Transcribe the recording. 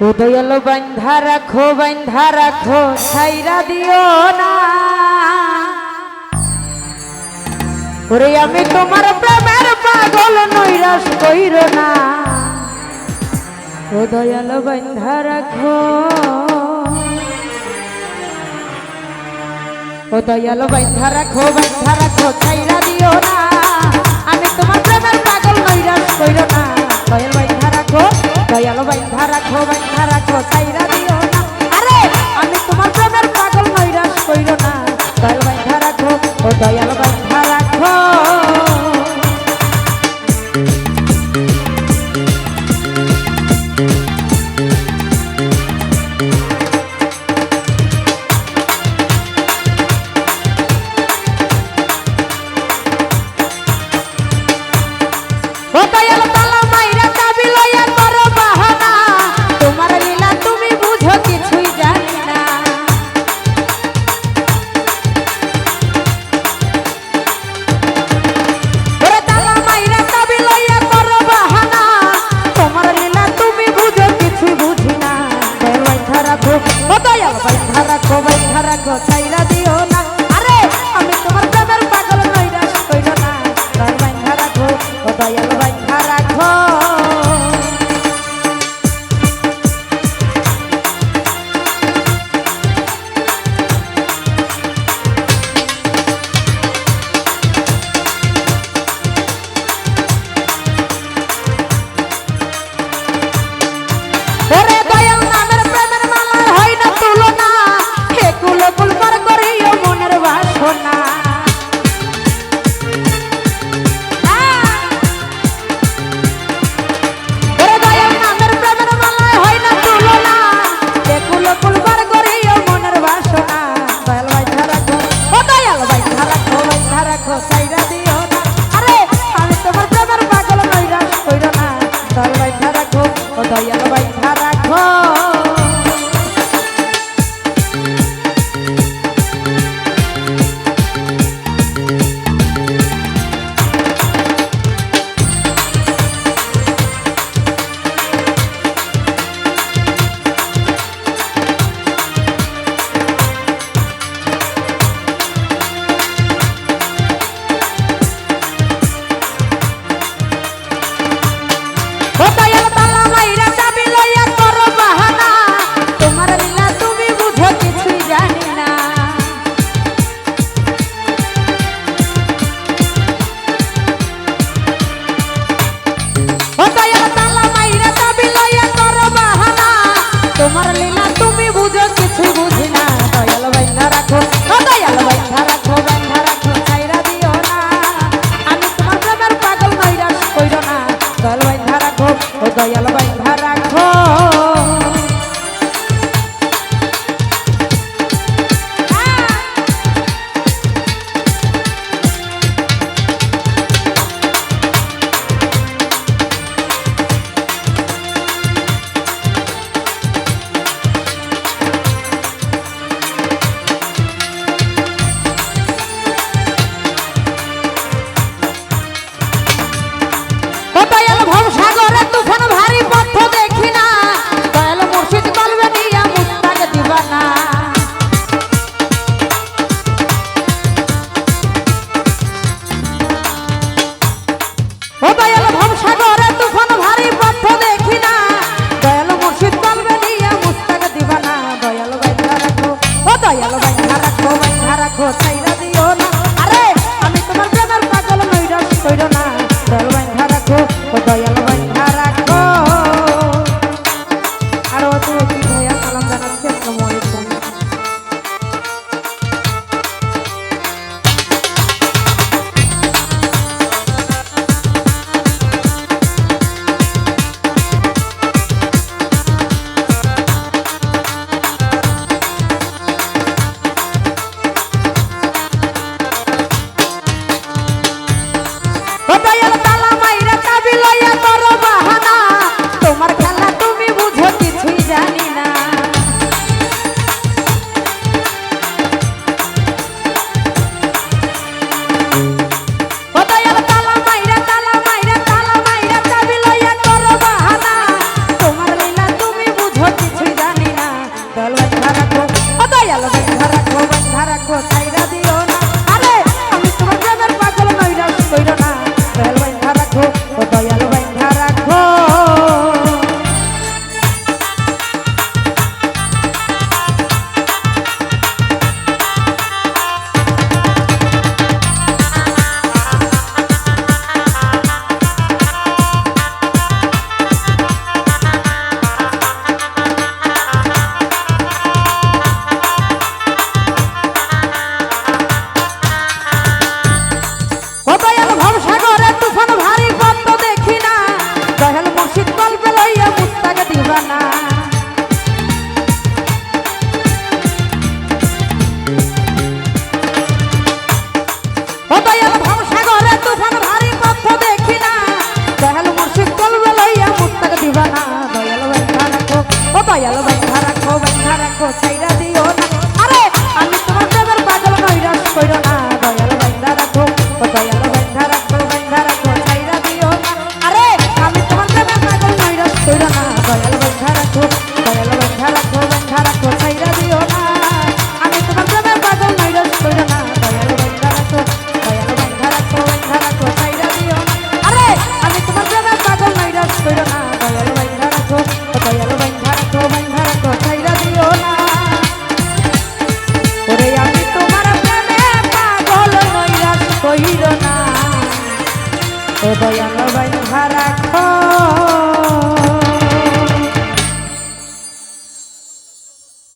উদয়ল বন্ধা রাখো বন্ধা রাখো, ছাইরা দিও না। ওরে আমি তোমার প্রেমের পাগল নৈরাস কইর না। উদয়ল বন্ধা রাখো। উদয়ল বন্ধা রাখো বন্ধা রাখো, ছাইরা দিও না। দয়াল ভাই Obrigada, Deus. তাকে দিবানা